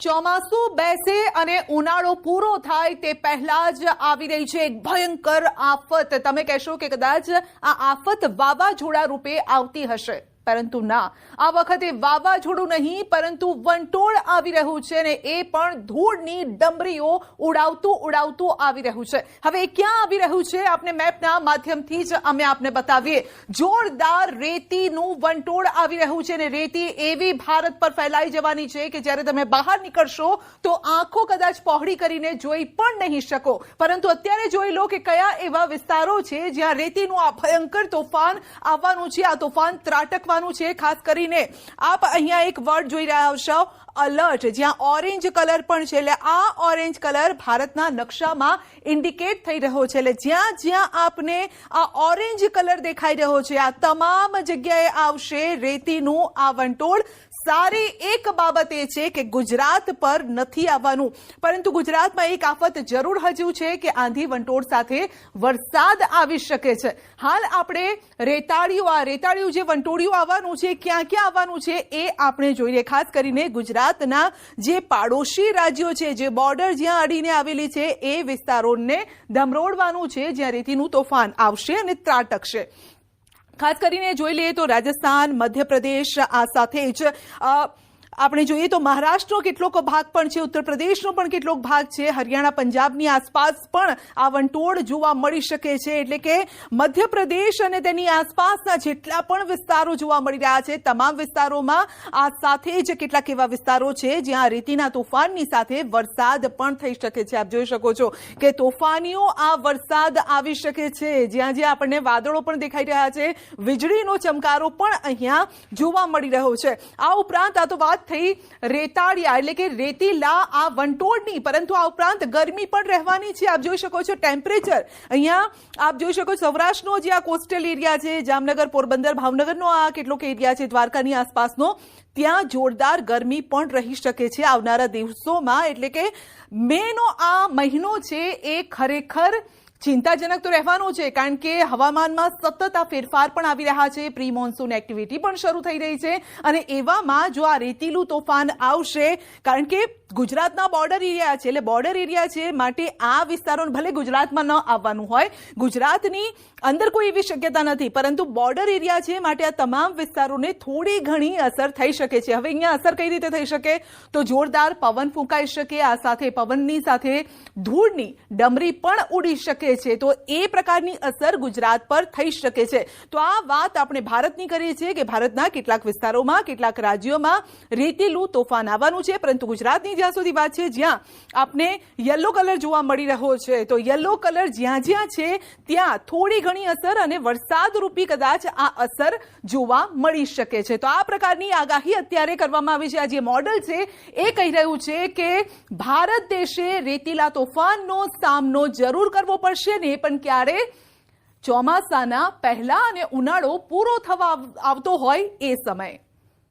ચોમાસું બેસે અને ઉનાળો પૂરો થાય તે પહેલા જ આવી રહી છે એક ભયંકર આફત. તમે કહેશો કે કદાચ આ આફત વાવાઝોડા રૂપે આવતી હશે. પરંતુ ના, આ વખતે વાવાઝોડું નહીં, પરંતુ વંટોળ આવી રહ્યું છે અને એ પણ ધૂળની ડમરીઓ ઉડાવતું ઉડાવતું આવી રહ્યું છે. હવે ક્યાં આવી રહ્યું છે આપને મેપના માધ્યમથી જ અમે આપને બતાવીએ. જોરદાર રેતીનું વંટોળ આવી રહ્યું છે અને રેતી એવી ભારત પર ફેલાઈ જવાની છે કે જ્યારે તમે બહાર નીકળશો તો આંખો કદાચ પહોળી કરીને જોઈ પણ નહીં શકો. પરંતુ અત્યારે જોઈ લો કે કયા એવા વિસ્તારો છે જ્યાં રેતીનું આ ભયંકર તોફાન આવવાનું છે. આ તોફાન ત્રાટકવાનું છે. ખાસ કરીને આપ અહીંયા એક વર્ડ જોઈ રહ્યા હશો અલર્ટ જ્યાં ઓરેન્જ કલર પણ છે. એટલે આ ઓરેન્જ કલર ભારતના નકશામાં ઇન્ડિકેટ થઈ રહ્યો છે. એટલે જ્યાં જ્યાં આપને આ ઓરેન્જ કલર દેખાઈ રહ્યો છે, આ તમામ જગ્યાએ આવશે રેતીનું આ વંટોળ સારી એક બાબત એ છે કે ગુજરાત પર નથી આવવાનું. પરંતુ ગુજરાતમાં એક આફત જરૂર હજુ છે કે આંધી વંટોળ સાથે વરસાદ આવી શકે છે. હાલ આપણે રેતાળિયું, આ રેતાળિયું જે વંટોળિયું આવવાનું છે, ક્યાં ક્યાં આવવાનું છે એ આપણે જોઈએ. ખાસ કરીને ગુજરાતના જે પાડોશી રાજ્યો છે, જે બોર્ડર જ્યાં અડીને આવેલી છે, એ વિસ્તારોને ધમરોડવાનું છે જ્યાં રેતીનું તોફાન આવશે અને ત્રાટકશે. ખાસ કરીને જોઈ લઈએ તો રાજસ્થાન મધ્યપ્રદેશ આ સાથે જ આપણે જોઈએ તો મહારાષ્ટ્રનો કેટલોક ભાગ પણ છે ઉત્તર પ્રદેશનો પણ કેટલોક ભાગ છે, હરિયાણા, પંજાબની આસપાસ પણ આ વંટોળ જોવા મળી શકે છે. એટલે કે મધ્યપ્રદેશ અને તેની આસપાસના જેટલા પણ વિસ્તારો જોવા મળી રહ્યા છે, તમામ વિસ્તારોમાં આ સાથે જ કેટલાક એવા વિસ્તારો છે, જ્યાં રેતીના તોફાનની સાથે વરસાદ પણ થઈ શકે છે. આપ જોઈ શકો છો કે તોફાનીઓ આ વરસાદ આવી શકે છે. જ્યાં જ્યાં આપણને વાદળો પણ દેખાઈ રહ્યા છે, વીજળીનો ચમકારો પણ અહીંયા જોવા મળી રહ્યો છે. આ ઉપરાંત આ તો વાત થઈ રેતાળિયા, એટલે કે રેતીલા આ વંટોળની. પરંતુ આ ઉપરાંત ગરમી પણ રહેવાની છે. આપ જોઈ શકો છો ટેમ્પરેચર. અહીંયા આપ જોઈ શકો છો સૌરાષ્ટ્રનો જે આ કોસ્ટલ એરિયા છે, જામનગર, પોરબંદર, ભાવનગરનો આ કેટલોક એરિયા છે, દ્વારકાની આસપાસનો, ત્યાં જોરદાર ગરમી પણ રહી શકે છે આવનારા દિવસોમાં. એટલે કે મેનો આ મહિનો છે એ ખરેખર ચિંતાજનક તો રહેવાનું છે, કારણ કે હવામાનમાં સતત આ ફેરફાર પણ આવી રહ્યા છે. પ્રી મોન્સૂન એક્ટિવિટી પણ શરૂ થઈ રહી છે અને એવામાં જો આ રેતીલું તોફાન આવશે, કારણ કે ગુજરાતના બોર્ડર એરિયા છે, એટલે બોર્ડર એરિયા છે માટે આ વિસ્તારો ભલે ગુજરાતમાં ન આવવાનું હોય, ગુજરાતની અંદર કોઈ એવી શક્યતા નથી, પરંતુ બોર્ડર એરિયા છે માટે આ તમામ વિસ્તારોને થોડી ઘણી અસર થઈ શકે છે. હવે અહીંયા અસર કઈ રીતે થઈ શકે? તો જોરદાર પવન ફૂંકાઈ શકે, આ સાથે પવનની સાથે ધૂળની ડમરી પણ ઉડી શકે છે તો એ પ્રકારની અસર ગુજરાત પર થઈ શકે છે. તો આ વાત આપણે ભારતની કરીએ છીએ કે ભારતના કેટલાક વિસ્તારોમાં, કેટલાક રાજ્યોમાં રેતીલું તોફાન આવવાનું છે, પરંતુ ગુજરાતની જ્યાં સુધી વાત છે, જ્યાં આપને યલો કલર જોવા મળી રહ્યો છે, તો યલો કલર જ્યાં જ્યાં છે, ત્યાં થોડી ઘણી અસર અને વરસાદ રૂપી કદાચ આ અસર જોવા મળી શકે છે. તો આ પ્રકારની આગાહી અત્યારે કરવામાં આવી છે. આ જે મોડલ છે, એ કહી રહ્યું છે કે ભારત દેશે રેતીલા તોફાનનો સામનો જરૂર કરવો પડશે. ને નહીં પણ ક્યારે? ચોમાસાના પહેલા અને ઉનાળો પૂરો થવા આવતો હોય એ સમયે.